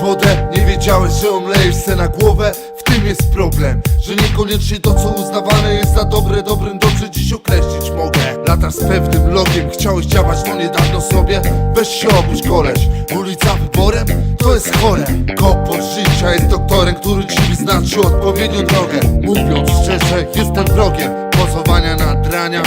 wodę Nie wiedziałeś, że omlejesz se na głowę. W tym jest problem, że niekoniecznie to co uznawane jest za dobre Dobrym dobrze dziś określić mogę. Latasz z pewnym logiem, chciałeś działać no niedawno sobie. Weź się obudź koleś, ulica wyborem to jest chore. Kopot życia jest doktorem, który ci wyznaczy odpowiednią drogę. Mówiąc szczerze, jestem wrogiem Pozowania nadrania.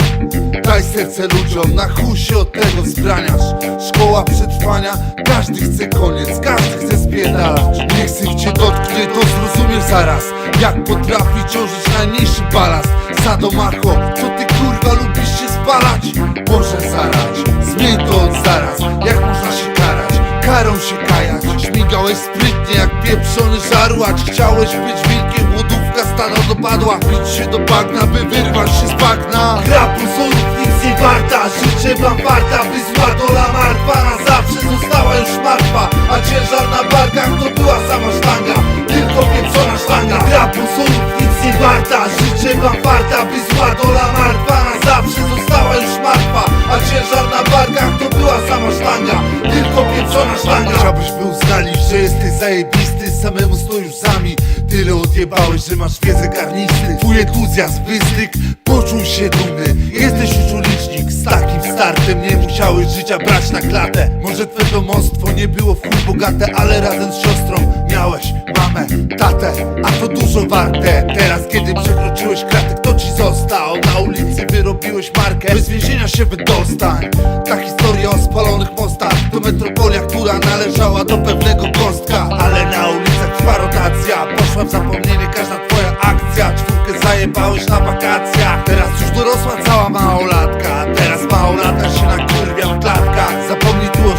Daj serce ludziom, na chuj się od tego wzbraniasz Szkoła przetrwania, każdy chce koniec, każdy chce spierdalać. Niech syf cię dotknie, to zrozumiesz zaraz Jak potrafi ciążyć najmniejszy balast. Sadomacho, co ty kurwa lubisz się spalać? Może zarać, zmień to od zaraz Jak można się karać? Karą się kajać Śmigałeś sprytnie jak pieprzony żarłacz. Chciałeś być wilkiem, głodówka stanął dopadła. Bić się do bagna, by wyrwać się z bagna. Gra pozorów nic nie warta Życzę wam warta, by zła dola martwa zawsze została już martwa A ciężar na barkach to była sama sztanga. Tylko pieprzona sztanga. Gra pozorów nic nie warta. Życzę wam warta, by zła dola martwa. Zawsze została już martwa A ciężar na barkach to była sama sztanga. Tylko pieprzona sztanga. Chciałbyś by uznali, że jesteś zajebisty Samemu stoisz zami Tyle odjebałeś, że masz wiedzę garnisty Twój entuzjazm wystyk, poczuj się dumny. Jesteś już ulicznik, z takim startem. Nie musiałeś życia brać na klatę. Może twe domostwo nie było w chuj bogate Ale razem z siostrą miałeś mamę, tatę A to dużo warte. Teraz kiedy przekroczyłeś kratę, kto ci został? Na ulicy wyrobiłeś markę. Bez więzienia się wydostań. Ta historia o spalonych mostach. To metropolia, która należała do pewnego kostka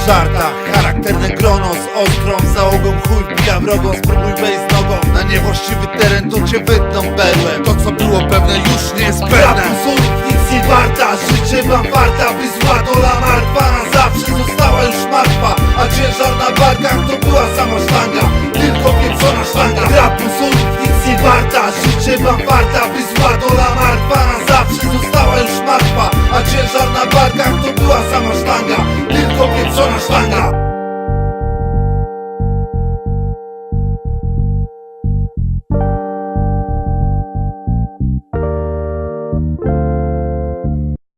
żartach Charakterne grono z ostrą załogą Chuj pija wrogą, spróbuj wejść z nogą. Na niewłaściwy teren to cię wytną berłem To co było pewne już nie jest pewne. Nic nie warta Życzę wam warta, by zła dola martwa. Na zawsze została już martwa A ciężar na barkach to była sama sztanga. Tylko pieprzona sztanga. Gra pozorów nic nie warta Życzę wam warta,